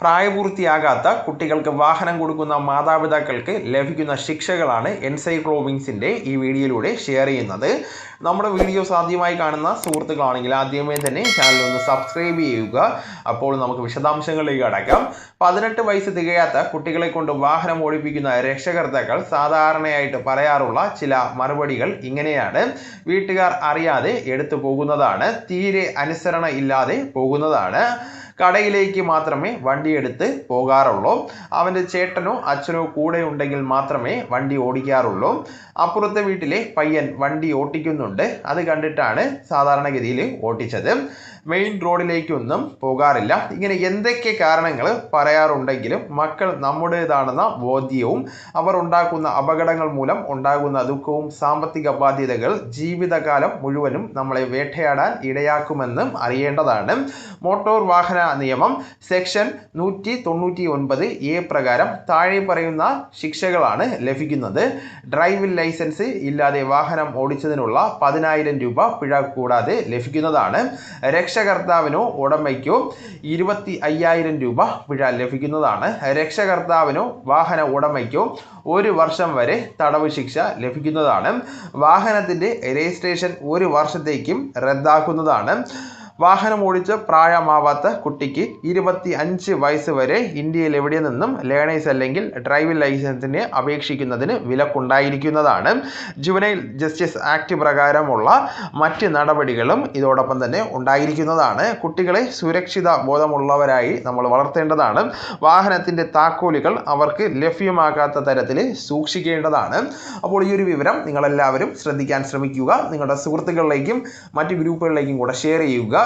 പ്രായപൂർത്തിയാകാത്ത കുട്ടികൾക്ക് വാഹനം കൊടുക്കുന്ന മാതാപിതാക്കൾക്ക് ലഭിക്കുന്ന ശിക്ഷകളാണ് എൻസൈക്ലോവിങ്സിന്റെ ഈ വീഡിയോയിലൂടെ ഷെയർ ചെയ്യുന്നത്. നമ്മുടെ വീഡിയോസ് ആദ്യമായി കാണുന്ന സുഹൃത്തുക്കളാണെങ്കിൽ ആദ്യമേ തന്നെ ചാനൽ ഒന്ന് സബ്സ്ക്രൈബ് ചെയ്യുക. അപ്പോൾ നമുക്ക് വിശദാംശങ്ങളിലേക്ക് അടക്കാം പതിനെട്ട് വയസ്സ് തികയാത്ത കുട്ടികളെ കൊണ്ട് വാഹനം ഓടിപ്പിക്കുന്ന രക്ഷകർത്താക്കൾ സാധാരണയായിട്ട് പറയാറുള്ള ചില മറുപടികൾ ഇങ്ങനെയാണ്. വീട്ടുകാർ അറിയാതെ എടുത്തു പോകുന്നതാണ്. തീരെ അനുസരണ ഇല്ലാതെ പോകുന്നതാണ്. കടയിലേക്ക് മാത്രമേ വണ്ടി എടുത്ത് പോകാറുള്ളൂ. അവന്റെ ചേട്ടനോ അച്ഛനോ കൂടെ ഉണ്ടെങ്കിൽ മാത്രമേ വണ്ടി ഓടിക്കാറുള്ളൂ. അപ്പുറത്തെ വീട്ടിലെ പയ്യൻ വണ്ടി ഓട്ടിക്കുന്നുണ്ട്. അത് കണ്ടിട്ടാണ് സാധാരണഗതിയിൽ ഓട്ടിച്ചത്. മെയിൻ റോഡിലേക്കൊന്നും പോകാറില്ല. ഇങ്ങനെ എന്തൊക്കെ കാരണങ്ങൾ പറയാറുണ്ടെങ്കിലും മക്കൾ നമ്മുടേതാണെന്ന ബോധ്യവും അവർ ഉണ്ടാക്കുന്ന അപകടങ്ങൾ മൂലം ഉണ്ടാകുന്ന ദുഃഖവും സാമ്പത്തിക ബാധ്യതകൾ ജീവിതകാലം മുഴുവനും നമ്മളെ വേട്ടയാടാൻ ഇടയാക്കുമെന്നും അറിയേണ്ടതാണ്. മോട്ടോർ വാഹന നിയമം സെക്ഷൻ നൂറ്റി തൊണ്ണൂറ്റി ഒൻപത് എ പ്രകാരം താഴെ പറയുന്ന ശിക്ഷകളാണ് ലഭിക്കുന്നത്. ഡ്രൈവിംഗ് ലൈസൻസ് ഇല്ലാതെ വാഹനം ഓടിച്ചതിനുള്ള പതിനായിരം രൂപ പിഴ കൂടാതെ ലഭിക്കുന്നതാണ്. രക്ഷകർത്താവിനോ ഉടമയ്ക്കോ ഇരുപത്തി അയ്യായിരം രൂപ പിഴ ലഭിക്കുന്നതാണ്. രക്ഷകർത്താവിനോ വാഹന ഉടമയ്ക്കോ ഒരു വർഷം വരെ തടവ് ശിക്ഷ ലഭിക്കുന്നതാണ്. വാഹനത്തിന്റെ രജിസ്ട്രേഷൻ ഒരു വർഷത്തേക്കും റദ്ദാക്കുന്നതാണ്. വാഹനം ഓടിച്ച് പ്രായമാവാത്ത കുട്ടിക്ക് ഇരുപത്തി അഞ്ച് വയസ്സ് വരെ ഇന്ത്യയിൽ എവിടെ നിന്നും ലേണേഴ്സ് അല്ലെങ്കിൽ ഡ്രൈവിംഗ് ലൈസൻസിന് അപേക്ഷിക്കുന്നതിന് വിലക്കുണ്ടായിരിക്കുന്നതാണ്. ജുവനൈൽ ജസ്റ്റിസ് ആക്ട് പ്രകാരമുള്ള മറ്റ് നടപടികളും ഇതോടൊപ്പം തന്നെ ഉണ്ടായിരിക്കുന്നതാണ്. കുട്ടികളെ സുരക്ഷിത ബോധമുള്ളവരായി നമ്മൾ വളർത്തേണ്ടതാണ്. വാഹനത്തിന്റെ താക്കോലുകൾ അവർക്ക് ലഭ്യമാകാത്ത തരത്തിൽ സൂക്ഷിക്കേണ്ടതാണ്. അപ്പോൾ ഈ ഒരു വിവരം നിങ്ങളെല്ലാവരും ശ്രദ്ധിക്കാൻ ശ്രമിക്കുക. നിങ്ങളുടെ സുഹൃത്തുക്കളിലേക്കും മറ്റ് ഗ്രൂപ്പുകളിലേക്കും കൂടെ ഷെയർ ചെയ്യുക.